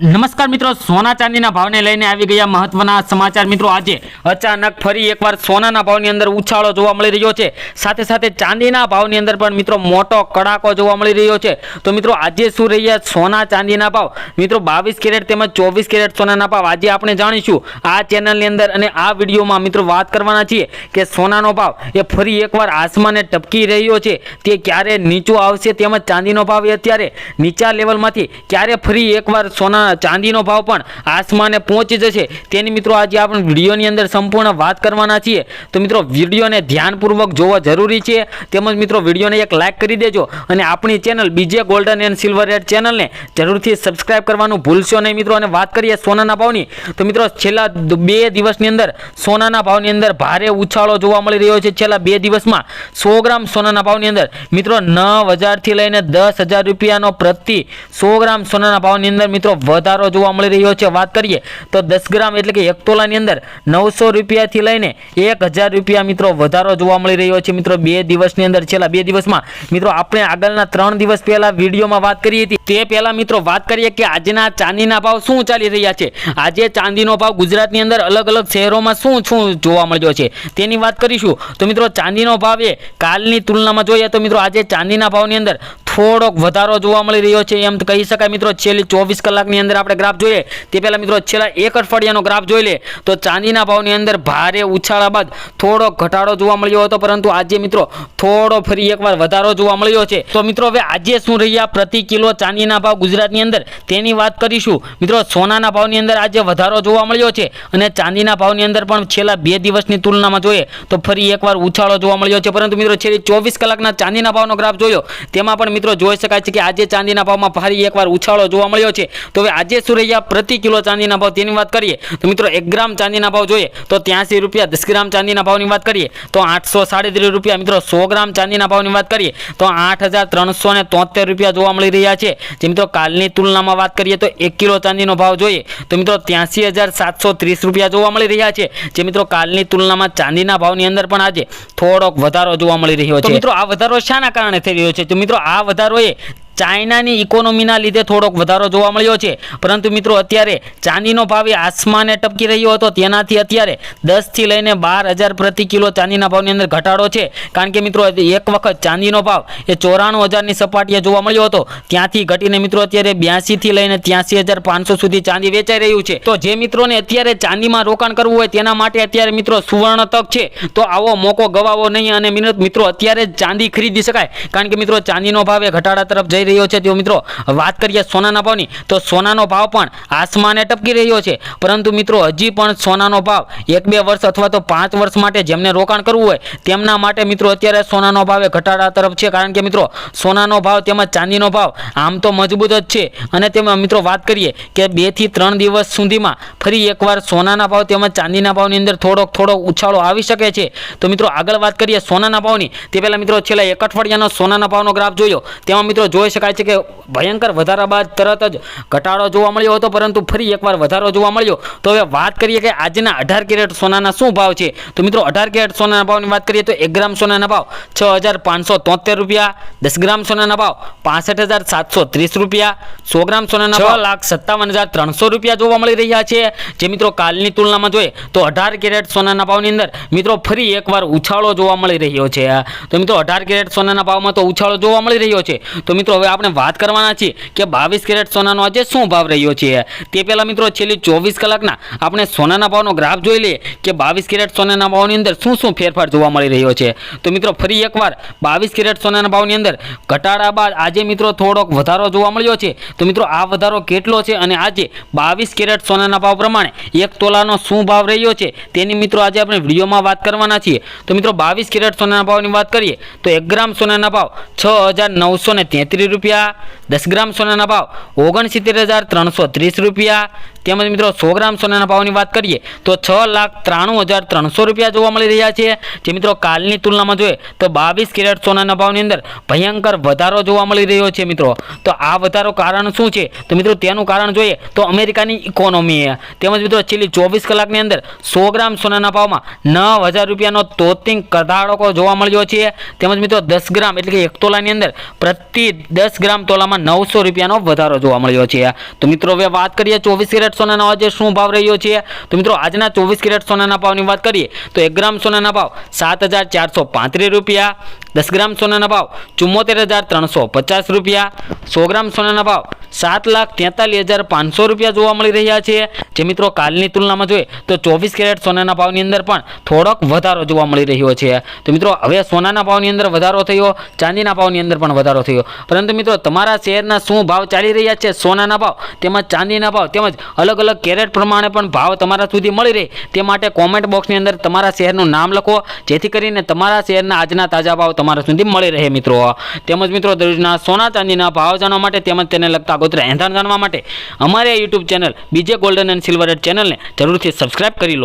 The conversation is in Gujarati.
નમસ્કાર મિત્રો, સોના ચાંદીના ભાવને લઈને આવી ગયા મહત્વના સમાચાર. મિત્રો, આજે અચાનક ફરી એકવાર સોનાના ભાવની અંદર ઉછાળો જોવા મળી રહ્યો છે. સાથે સાથે ચાંદીના ભાવની અંદર પણ મિત્રો મોટો કડાકો જોવા મળી રહ્યો છે. તો મિત્રો, આજે શું રહ્યા સોના ચાંદીના ભાવ? મિત્રો, બાવીસ કેરેટ તેમજ ચોવીસ કેરેટ સોનાના ભાવ આજે આપણે જાણીશું. આ ચેનલની અંદર અને આ વિડીયોમાં મિત્રો વાત કરવાના છીએ કે સોનાનો ભાવ એ ફરી એકવાર આસમાને ટપકી રહ્યો છે. તે ક્યારે નીચો આવશે તેમજ ચાંદીનો ભાવ એ અત્યારે નીચા લેવલમાંથી ક્યારે ફરી એકવાર સોના ચાંદીનો ભાવ પણ આસમાને પહોંચી જશે. તેની મિત્રો આજે આપણે વિડીયોની અંદર સંપૂર્ણ વાત કરવાના છીએ. તો મિત્રો, વિડીયોને ધ્યાનપૂર્વક જોવા જરૂરી છે. તેમજ મિત્રો, વિડીયોને એક લાઇક કરી દેજો અને આપણી ચેનલ બીજે ગોલ્ડન એન્ડ સિલ્વર રેડ ચેનલને જરૂરથી સબસ્ક્રાઇબ કરવાનું ભૂલશો નહીં મિત્રો. અને વાત કરીએ સોનાના ભાવની, તો મિત્રો, છેલ્લા બે દિવસની અંદર સોનાના ભાવની અંદર ભારે ઉછાળો જોવા મળી રહ્યો છે. છેલ્લા બે દિવસમાં સો ગ્રામ સોનાના ભાવની અંદર, મિત્રો, નવ હજારથી લઈને દસ હજાર રૂપિયાનો પ્રતિ સો ગ્રામ સોનાના ભાવની અંદર મિત્રો વધારો જોવા મળી રહ્યો છે. વાત કરીએ તો દસ ગ્રામ એટલે કે એક તોલાની અંદર નવસો રૂપિયાથી લઈને એક રૂપિયા મિત્રો વધારો જોવા મળી રહ્યો છે. મિત્રો, બે દિવસની અંદર છેલ્લા બે દિવસમાં મિત્રો, આપણે આગળના ત્રણ દિવસ પહેલા વિડીયોમાં વાત કરી હતી. તે પહેલા મિત્રો, વાત કરીએ કે આજના ચાંદીના ભાવ શું ચાલી રહ્યા છે? આજે ચાંદીનો ભાવ ગુજરાતની અંદર અલગ અલગ શહેરોમાં શું શું જોવા મળ્યો છે? તેની વાત કરીશું. તો મિત્રો, ચાંદીનો ભાવ એ કાલની તુલનામાં જોઈએ તો મિત્રો, આજે ચાંદીના ભાવની અંદર થોડોક વધારો જોવા મળી રહ્યો છે એમ કહી શકાય મિત્રો. છેલ્લી ચોવીસ કલાકની અંદર આપણે ગ્રાફ જોઈએ. તે પહેલાં મિત્રો છેલ્લા એક અઠવાડિયાનો ગ્રાફ જોઈ લે. તો ચાંદીના ભાવની અંદર ભારે ઉછાળા બાદ થોડો ઘટાડો જોવા મળ્યો હતો. પરંતુ આજે મિત્રો થોડો ફરી એકવાર વધારો જોવા મળ્યો છે. તો મિત્રો હવે આજે શું રહ્યા? પ્રતિ કિલો ચાંદીના ભાવ ગુજરાતની અંદર. તેની વાત કરીશું. મિત્રો સોનાના ભાવની અંદર આજે વધારો જોવા મળ્યો છે. અને ચાંદીના ભાવની અંદર પણ છેલ્લા બે દિવસની તુલનામાં જોઈએ તો ફરી એકવાર ઉછાળો જોવા મળ્યો છે. પરંતુ મિત્રો છેલ્લી ચોવીસ કલાકના ચાંદીના ભાવનો ગ્રાફ જોયો. તેમાં પણ મિત્રો જોઈ શકાય છે કે આજે ચાંદીના ભાવમાં ફરી એકવાર ઉછાળો જોવા મળ્યો છે. તો હવે આજે શું રહ્યા? પ્રતિ કિલો ચાંદીના ભાવ તેની વાત કરીએ. તો મિત્રો એક ગ્રામ ચાંદીના ભાવ જોઈએ તો ત્યાંસી રૂપિયા દસ ગ્રામ ચાંદીના ભાવની વાત કરીએ તો આઠસો સાડત્રીસ રૂપિયા મિત્રો સો ગ્રામ ચાંદીના ભાવની વાત કરીએ તો આઠ હજાર ત્રણસો ને તોતેર રૂપિયા જોવા મળી રહ્યા છે. જે મિત્રો કાલની તુલનામાં વાત કરીએ તો એક કિલો ચાંદીનો ભાવ જોઈએ તો મિત્રો ત્યાંસી હજાર સાતસો ત્રીસ રૂપિયા જોવા મળી રહ્યા છે. જે મિત્રો કાલની તુલનામાં ચાંદીના ભાવની અંદર પણ આજે થોડોક વધારો જોવા મળી રહ્યો છે. મિત્રો આ વધારો શાના કારણે થઈ રહ્યો છે? તો મિત્રો આ વધારો એ ચાઇનાની ઇકોનોમીના લીધે થોડોક વધારો જોવા મળ્યો છે. પરંતુ મિત્રો અત્યારે ચાંદીનો ભાવ આસમાને ટપકી રહ્યો હતો. તેનાથી અત્યારે દસથી લઈને બાર હજાર પ્રતિ કિલો ચાંદીના ભાવની અંદર ઘટાડો છે. કારણ કે મિત્રો એક વખત ચાંદીનો ભાવ એ ચોરાણું હજારની સપાટીએ જોવા મળ્યો હતો. ત્યાંથી ઘટીને મિત્રો અત્યારે બ્યાસીથી લઈને ત્યાંસી હજાર પાંચસો સુધી ચાંદી વેચાઈ રહ્યું છે. તો જે મિત્રોને અત્યારે ચાંદીમાં રોકાણ કરવું હોય તેના માટે અત્યારે મિત્રો સુવર્ણ તક છે. તો આવો મોકો ગવાવો નહીં અને મિત્રો, અત્યારે ચાંદી ખરીદી શકાય. કારણ કે મિત્રો ચાંદીનો ભાવ એ ઘટાડા તરફ જઈ રહ્યો છે. તેઓ મિત્રો, વાત કરીએ સોનાના ભાવની, તો સોનાનો ભાવ પણ આસમાને ટપકી રહ્યો છે. પરંતુ મિત્રો, હજી પણ સોનાનો ભાવ એક બે વર્ષ અથવા તો પાંચ વર્ષ માટે જેમને રોકાણ કરવું હોય, તેમના માટે મિત્રો અત્યારે સોનાનો ભાવ એ ઘટાડા તરફ છે. કારણ કે મિત્રો, સોનાનો ભાવ તેમજ ચાંદીનો ભાવ આમ તો મજબૂત જ છે. અને તેમાં મિત્રો, વાત કરીએ કે બેથી ત્રણ દિવસ સુધીમાં ફરી એકવાર સોનાના ભાવ તેમજ ચાંદીના ભાવની અંદર થોડોક થોડોક ઉછાળો આવી શકે છે. તો મિત્રો, આગળ વાત કરીએ સોનાના ભાવની. તે પહેલાં મિત્રો, છેલ્લા એક અઠવાડિયાનો સોનાના ભાવનો ગ્રાફ જોયો. તેમાં મિત્રો, જોઈ શકાય છે કે ભયંકર વધારા બાદ તરત જ ઘટાડો જોવા મળ્યો હતો પરંતુ ફરી એકવાર વધારો જોવા મળ્યો. તો હવે વાત કરીએ કે આજના અઢાર કેરેટ સોનાના શું ભાવ છે? તો મિત્રો અઢાર કેરેટ સોનાના ભાવની વાત કરીએ તો એક ગ્રામ સોનાના ભાવ છ હજાર પાંચસો તોતેર રૂપિયા દસ ગ્રામ સોનાના ભાવ પાસઠ હજાર સાતસો ત્રીસ રૂપિયા સો ગ્રામ સોનાના ભાવ લાખ સત્તાવન હજાર ત્રણસો રૂપિયા જોવા મળી રહ્યા છે. જે મિત્રો કાલની તુલનામાં જોઈએ તો અઢાર કેરેટ સોનાના ભાવની અંદર મિત્રો ફરી એકવાર ઉછાળો જોવા મળી રહ્યો છે. તો મિત્રો અઢાર કેરેટ સોનાના ભાવમાં તો ઉછાળો જોવા મળી રહ્યો છે. તો મિત્રો હવે આપણે વાત કરવાના છીએ કે બાવીસ કેરેટ સોનાનો આજે શું ભાવ રહ્યો છે? તે પહેલાં મિત્રો છેલ્લી ચોવીસ કલાકના આપણે સોનાના ભાવનો ગ્રાફ જોઈ લઈએ કે બાવીસ કેરેટ સોનાના ભાવની અંદર શું શું ફેરફાર જોવા મળી રહ્યો છે. તો મિત્રો ફરી એકવાર બાવીસ કેરેટ સોનાના ભાવની અંદર ઘટાડા બાદ આજે મિત્રો થોડોક વધારો જોવા મળ્યો છે. તો મિત્રો આ વધારો કેટલો છે અને આજે બાવીસ કેરેટ સોનાના ભાવ પ્રમાણે એક તોલાનો શું ભાવ રહ્યો છે તેની મિત્રો આજે આપણે વિડીયોમાં વાત કરવાના છીએ. તો મિત્રો બાવીસ કેરેટ સોનાના ભાવની વાત કરીએ તો એક ગ્રામ સોનાના ભાવ છ હજાર નવસો ને તેત્રીસ રૂપિયા દસ ગ્રામ સોનાના ભાવ ઓગણસિત્તેર હજાર ત્રણસો ત્રીસ રૂપિયા તેમજ મિત્રો સો ગ્રામ સોનાના ભાવની વાત કરીએ, તો છ લાખ ત્રાણું હજાર ત્રણસો રૂપિયા જોવા મળી રહ્યા છે. જે મિત્રો કાલની તુલનામાં જોઈએ, તો બાવીસ કેરેટ સોનાના ભાવની અંદર ભયંકર વધારો જોવા મળી રહ્યો છે મિત્રો. તો આ વધારો કારણ શું છે? તો મિત્રો તેનું કારણ જોઈએ, તો અમેરિકાની ઇકોનોમી તેમજ મિત્રો છેલ્લી ચોવીસ કલાકની અંદર સો ગ્રામ સોનાના ભાવમાં નવ હજાર રૂપિયાનો તોતિંગ કદાડકો જોવા મળ્યો છે. તેમજ મિત્રો દસ ગ્રામ એટલે કે એક તોલાની અંદર પ્રતિ દસ ગ્રામ તોલામાં નવસો રૂપિયાનો વધારો જોવા મળ્યો છે. તો મિત્રો હવે વાત કરીએ ચોવીસ કેરેટ સોનાનો આજે શું ભાવ રહ્યો છે? તો મિત્રો, આજના ચોવીસ કેરેટ સોનાના ભાવની વાત કરીએ, તો એક ગ્રામ સોનાના ભાવ સાત રૂપિયા દસ ગ્રામ સોનાના ભાવ ચુમ્મોતેર હજાર ત્રણસો પચાસ રૂપિયા. સો ગ્રામ સોનાના ભાવ સાત લાખ તેતાલીસ હજાર પાંચસો રૂપિયા જોવા મળી રહ્યા છે. જે મિત્રો કાલની તુલનામાં જોઈએ તો ચોવીસ કેરેટ સોનાના ભાવની અંદર પણ થોડોક વધારો જોવા મળી રહ્યો છે. તો મિત્રો, હવે સોનાના ભાવની અંદર વધારો થયો, ચાંદીના ભાવની અંદર પણ વધારો થયો. પરંતુ મિત્રો, તમારા શહેરના શું ભાવ ચાલી રહ્યા છે સોનાના ભાવ? તેમજ ચાંદીના ભાવ તેમજ અલગ અલગ કેરેટ પ્રમાણે પણ ભાવ તમારા સુધી મળી રહે. તે માટે કોમેન્ટ બોક્સની અંદર તમારા શહેરનું નામ લખો. જેથી કરીને તમારા શહેરના આજના તાજા ભાવ તમારા સુધી મળી રહે મિત્રો. તેમજ મિત્રો, દરરોજના સોના ચાંદીના ભાવ જાણવા માટે તેમજ તેને લગતા આગોતરા એંધાણ જાણવા માટે અમારી YouTube channel B J golden and silver ચેનલને જરૂરથી સબસ્ક્રાઇબ કરી લો.